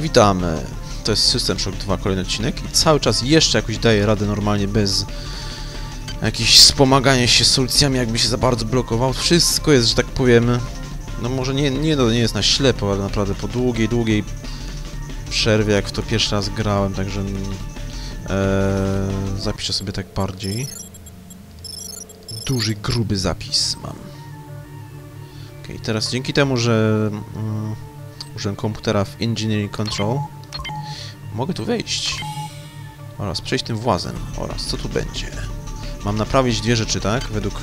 Witamy. To jest System Shock 2, kolejny odcinek i cały czas jeszcze jakoś daje radę normalnie bez jakichś wspomagania się solucjami, jakby się za bardzo blokował. Wszystko jest, że tak powiem, no może nie, nie, no, nie jest na ślepo, ale naprawdę po długiej, długiej przerwie, jak w to pierwszy raz grałem, także mm, e, zapiszę sobie tak bardziej. Duży, gruby zapis mam. Okej, teraz dzięki temu, że mm, użyłem komputera w Engineering Control, mogę tu wejść. Oraz przejść tym włazem. Oraz co tu będzie? Mam naprawić dwie rzeczy, tak? Według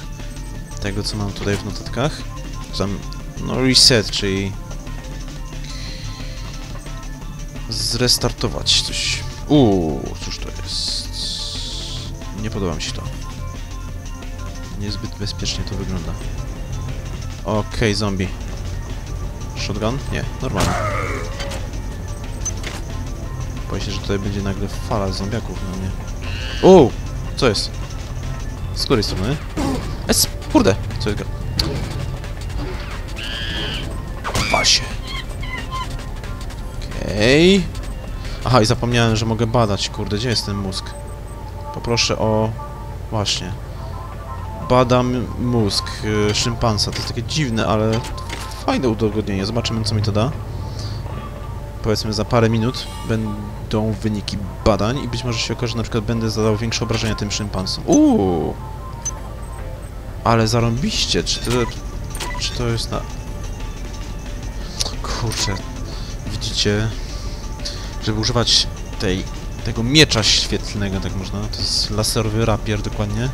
tego, co mam tutaj w notatkach. Sam, no reset, czyli zrestartować coś. Uuu, cóż to jest? Nie podoba mi się to. Niezbyt bezpiecznie to wygląda. Okej, zombie. Shotgun? Nie, normalnie. Boję się, że tutaj będzie nagle fala zombiaków na mnie. O! Co jest? Z której strony? Es, kurde! Co jest? gra-. Okej. Aha, i zapomniałem, że mogę badać. Kurde, gdzie jest ten mózg? Poproszę o... Właśnie. Badam mózg y, szympansa. To jest takie dziwne, ale fajne udogodnienie. Zobaczymy, co mi to da. Powiedzmy, za parę minut będą wyniki badań i być może się okaże, że na przykład będę zadał większe obrażenia tym szympansom. Uuu! Ale zarąbiście. Czy to... Czy to jest na... Kurczę. Widzicie? Żeby używać tej... Tego miecza świetlnego, tak można. To jest laserowy rapier, dokładnie.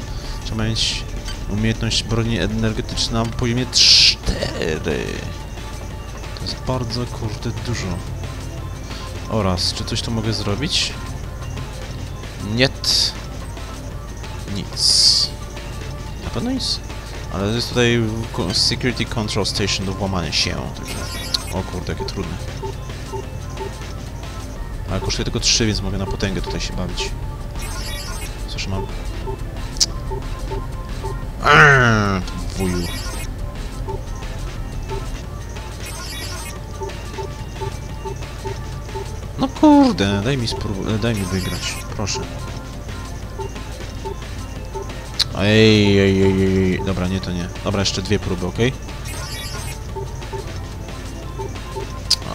Trzeba mieć umiejętność broni energetyczna na poziomie 4. To jest bardzo, kurde, dużo. Oraz, czy coś tu mogę zrobić? Niet. Nic. Na pewno nic. Ale jest tutaj Security Control Station do włamania się, także... O kurde, jakie trudne. Ale kosztuje tylko 3, więc mogę na potęgę tutaj się bawić. Cóż mam? Wuju. No kurde, daj mi sprób- daj mi wygrać, proszę. Ej, ej, ej, ej, dobra, nie, to nie. Dobra, jeszcze dwie próby, okej?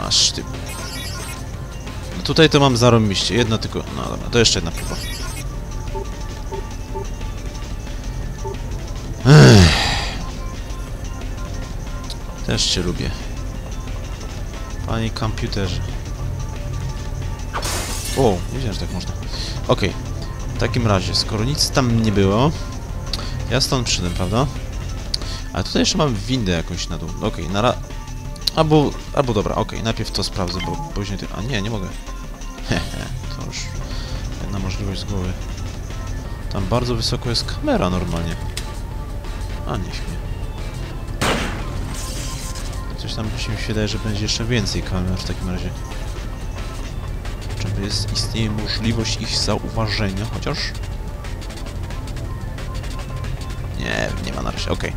Aż ty... No tutaj to mam zarąbiście, jedna tylko... No dobra, to jeszcze jedna próba. Też cię lubię. Panie komputerze. O, nie wiedziałem, że tak można. Okej. W takim razie, skoro nic tam nie było, ja stąd przyszedłem, prawda? Ale tutaj jeszcze mam windę jakąś na dół. Okej, na ra... Albo, albo dobra, okej, najpierw to sprawdzę, bo później... Ty... A nie, nie mogę. Hehe, to już jedna możliwość z głowy. Tam bardzo wysoko jest kamera normalnie. A, nie śmie. Coś tam się wydaje, że będzie jeszcze więcej kamer w takim razie. Czy jest, istnieje możliwość ich zauważenia, chociaż... Nie, nie ma na razie, okej.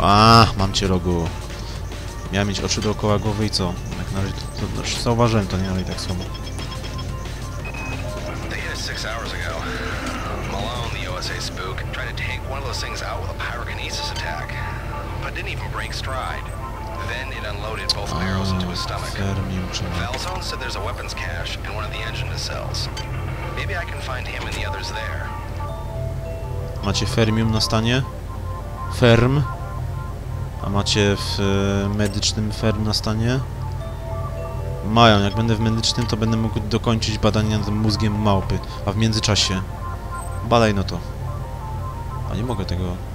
A, mam cię rogu. Miałem mieć oczy dookoła głowy i co? Jak na razie to, to, to zauważyłem to, nie, ale i tak słabo. Malone, the OSA spook, tried to take one of those things out with a pyrokinesis attack, but didn't even break stride. Then it unloaded both barrels into his stomach. Valzone said there's a weapons cache in one of the engine. Maybe I can find him and the others there. Macie fermium na stanie? Ferm? A macie w e, medycznym ferm na stanie? Mają. Jak będę w medycznym, to będę mógł dokończyć badania nad mózgiem małpy. A w międzyczasie... Badaj no to. A nie mogę tego...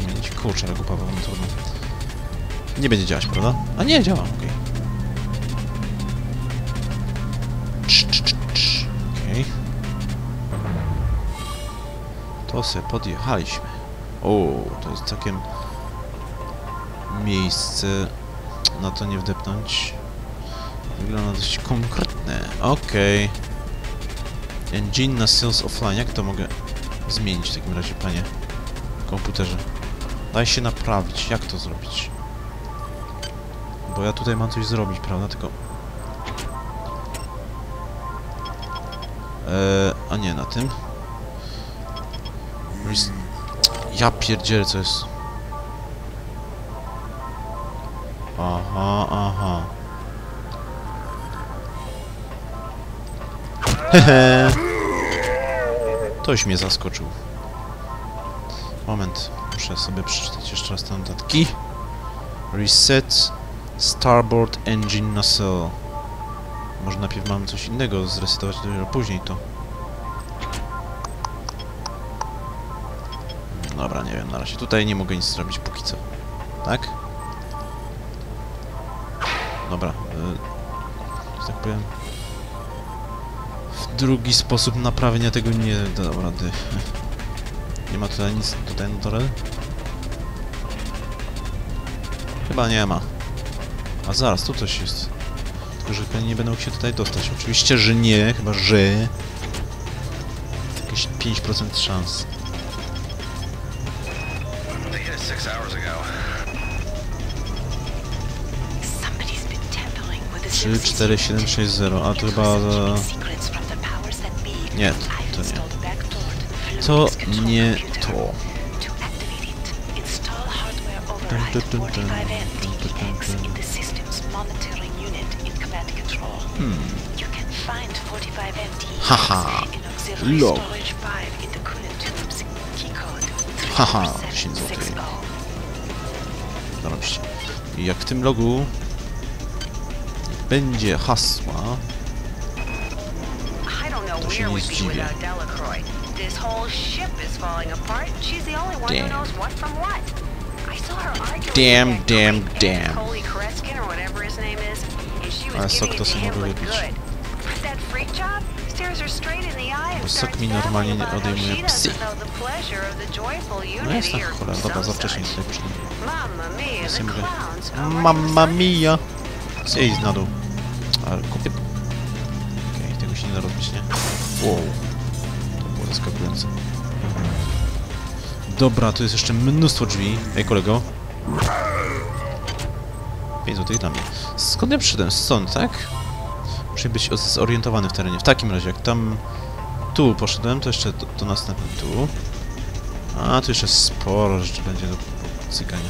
zmienić. Kurczę, ale głupa, no trudno. Nie będzie działać, prawda? A nie, działa, okej. Okej. To se podjechaliśmy. O, to jest całkiem miejsce na to nie wdepnąć. Wygląda dość konkretne. Okej. Engine na Sales Offline. Jak to mogę zmienić w takim razie, panie komputerze? Daj się naprawić. Jak to zrobić? Bo ja tutaj mam coś zrobić, prawda? Tylko... Eee, a nie, na tym. Ja pierdzielę, co jest. Aha, aha. Hehe. Toś mnie zaskoczył. Moment muszę sobie przeczytać jeszcze raz te notatki. Reset Starboard Engine Nacelle. Może najpierw mam coś innego zresetować, dopiero później to. Dobra, nie wiem, na razie. Tutaj nie mogę nic zrobić póki co. Tak? Dobra. Y, że tak powiem... W drugi sposób naprawienia tego nie dam rady. Nie ma tutaj nic tutaj na dole? Chyba nie ma. A zaraz, tu coś jest. Tylko, że pewnie nie mógł się tutaj dostać. Oczywiście, że nie, chyba że... Jakieś 5% szans. 3, 4, 7, 6, 0. A to chyba... Nie, to nie. To nie to. To activate it, install hardware dun, override dun, dun, 45M dun, dun, DPX dun. in the system's monitoring unit in command control. Hmm. You can find 45M DPX Haha. Log. storage 5 in the coolant tubes. Key code Haha, 3760. 10 złotych. Zarobiście. Jak w tym logu będzie hasła, To się nie zdziwię. This whole ship is falling apart. She's the only one Damn. who knows what from what. I saw her arguing Damn, damn, damn. Coley Kreskin or whatever his name is, and she was sok giving it to him like good. That freak job stares her straight in the eye and starts normalnie nie odejmuje psy. no jest or cholera, dobra, za wcześnie tutaj przynajmniej. Mamma mia! Zjedź na dół. Ale kupię... Okej, tego się nie da robić, nie? Wow. Zaskakujące. Dobra, tu jest jeszcze mnóstwo drzwi. Ej, kolego. 5 złotych dla mnie. Skąd ja przyszedłem? Stąd, tak? Muszę być zorientowany w terenie. W takim razie, jak tam... Tu poszedłem, to jeszcze to, to następny tu. A, tu jeszcze sporo rzeczy będzie do cykania.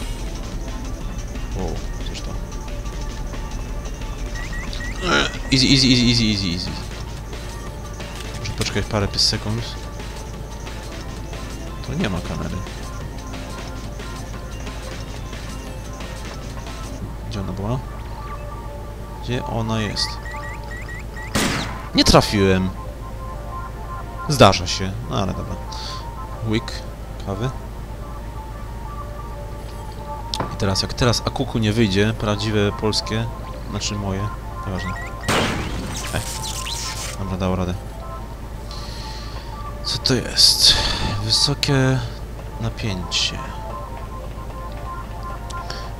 Wow, cóż to? Easy, easy, easy, easy, easy, easy. Muszę poczekać parę sekund. Tu nie ma kamery. Gdzie ona była? Gdzie ona jest? Nie trafiłem! Zdarza się, no ale dobra. Łyk kawy. I teraz, jak teraz akuku nie wyjdzie, prawdziwe polskie, znaczy moje, nieważne. E, dobra, dało radę. Co to jest? Wysokie napięcie.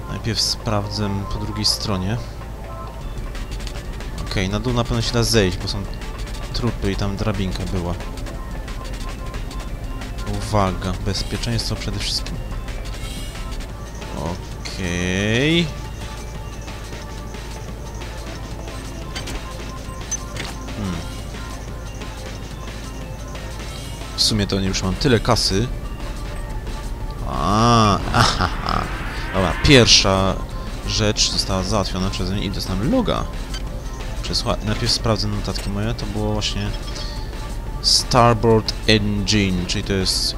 Najpierw sprawdzę po drugiej stronie. Okej, na dół na pewno się da zejść, bo są trupy i tam drabinka była. Uwaga, bezpieczeństwo przede wszystkim. Okej. Hmm. Sumie to już mam tyle kasy. A, aha, aha. Dobra, pierwsza rzecz została załatwiona przeze mnie i dostałem loga. Przesła... Najpierw sprawdzę notatki moje, to było właśnie Starboard Engine, czyli to jest...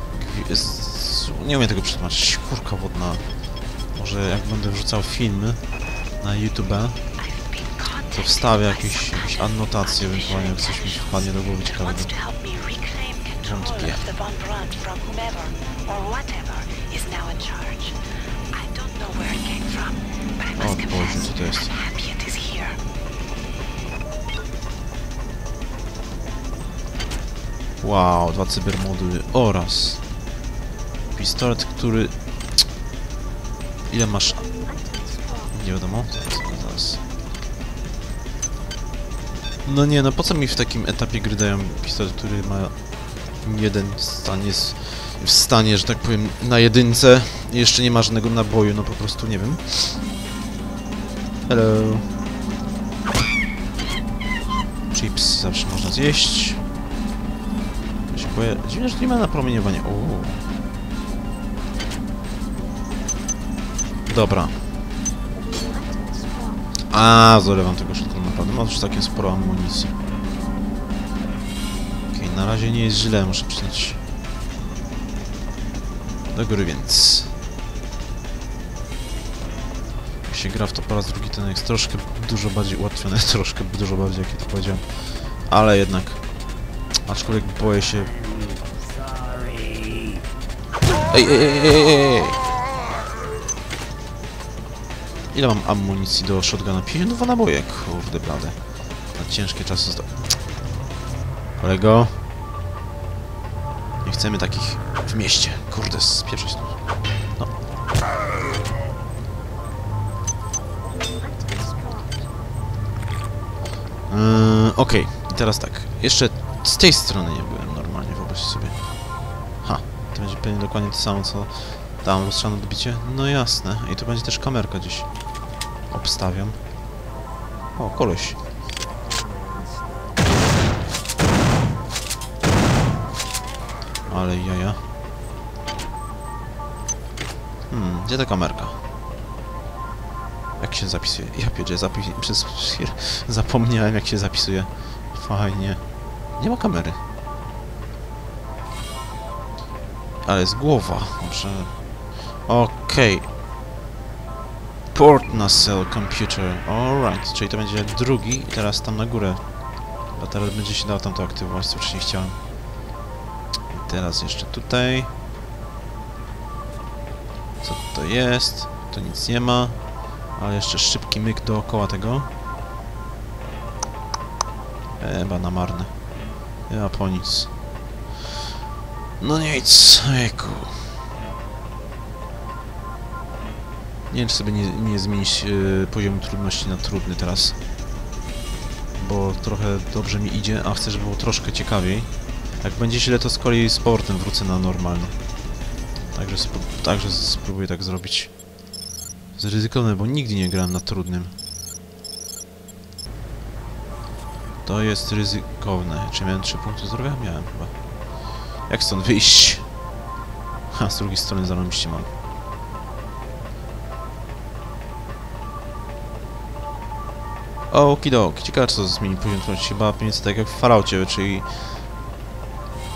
Nie umiem tego przetłumaczyć, kurka wodna. Może jak będę wrzucał filmy na YouTube, to wstawię jakieś, jakieś annotacje, ewentualnie jak coś mi wpadnie do głowy ciekawego. Wątpię. O Boże, co to jest? Wow, dwa cybermoduły oraz pistolet, który... Ile masz... Nie wiadomo, zaraz. No nie, no po co mi w takim etapie gry dają pistolet, który ma jeden stan jest w stanie, że tak powiem, na jedynce i jeszcze nie ma żadnego naboju, no po prostu nie wiem. Hello. Chips zawsze można zjeść. Bo ja, dziwne, że nie ma napromieniowania. Uuu. Dobra. A, zalewam tego shotgun naprawdę. Ma już takie sporo amunicji. Na razie nie jest źle, muszę przyznać. Do góry więc. Jak się gra w to po raz drugi, ten jest troszkę dużo bardziej ułatwiony, troszkę dużo bardziej, jak ja to powiedziałem. Ale jednak. Aczkolwiek boję się... Ej, ej, ej, ej, ej! Ile mam amunicji do shotguna? 52 naboje, kurde blade. Na ciężkie czasy. Kolego. Nie chcemy takich w mieście. Kurde, spieprzyć tu. No. Yy, Okej, i teraz tak. Jeszcze z tej strony nie byłem normalnie, wyobraźcie sobie. Ha, to będzie pewnie dokładnie to samo, co tam lustrzane odbicie. No jasne. I tu będzie też kamerka gdzieś. Obstawiam. O, koleś. Ale jaja. Hmm, gdzie ta kamerka? Jak się zapisuje? Ja pierdzie, zapis... zapomniałem jak się zapisuje. Fajnie. Nie ma kamery. Ale jest głowa. Dobrze. Okej. Port na cell computer. Alright, czyli to będzie drugi i teraz tam na górę. A teraz będzie się dało tam to aktywować, co wcześniej chciałem. Teraz jeszcze tutaj. Co to jest? To nic nie ma. Ale jeszcze szybki myk dookoła tego. Chyba na marne. Ja po nic. No nic, ejku. Nie wiem, czy sobie nie, nie zmienić yy, poziomu trudności na trudny teraz. Bo trochę dobrze mi idzie, a chcę, żeby było troszkę ciekawiej. Jak będzie źle, to z kolei z powrotem wrócę na normalny. Także, także spróbuję tak zrobić. Zryzykowne, bo nigdy nie grałem na trudnym. To jest ryzykowne. Czy miałem 3 punkty zdrowia? Miałem chyba. Jak stąd wyjść? Ha, z drugiej strony zarobiście mam. Okidoki, ciekawe co zmieni poziom trudności. Chyba mniej tak jak w Falloutie, czyli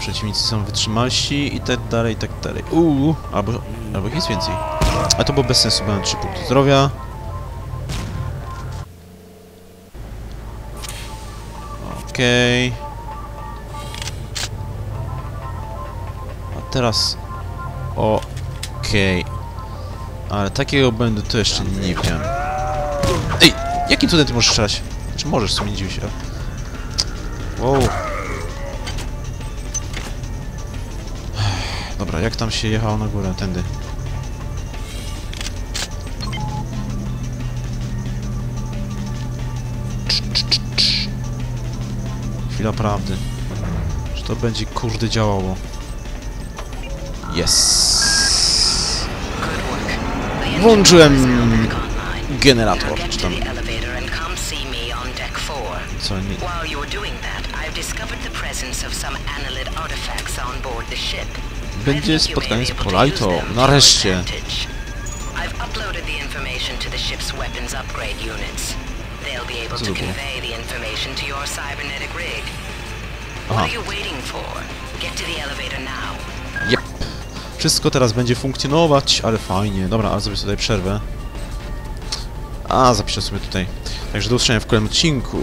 przeciwnicy są wytrzymalsi i tak dalej, i tak dalej. Uuu, albo, albo jest więcej. A to było bez sensu, bo mam 3 punkty zdrowia. Okej. A teraz... Okej. Ale takiego błędu to jeszcze nie widziałem. Ej! Jakim cudem ty możesz strzelać? Czy możesz, w sumie dziwię się. Wow. Dobra, jak tam się jechało na górę? Tędy. Chwila prawdy. Czy to będzie kurde działało? Yes. Włączyłem generator, czy tam co nie... While you were doing that, I've discovered the presence of some analyt artifacts on board the ship. Będzie spotkanie z to Nareszcie. Co to było? Aha. Yep. Wszystko teraz będzie funkcjonować, ale fajnie. Dobra, ale zrobię sobie przerwę. A, zapiszę sobie tutaj. Także do usłyszenia w kolejnym odcinku.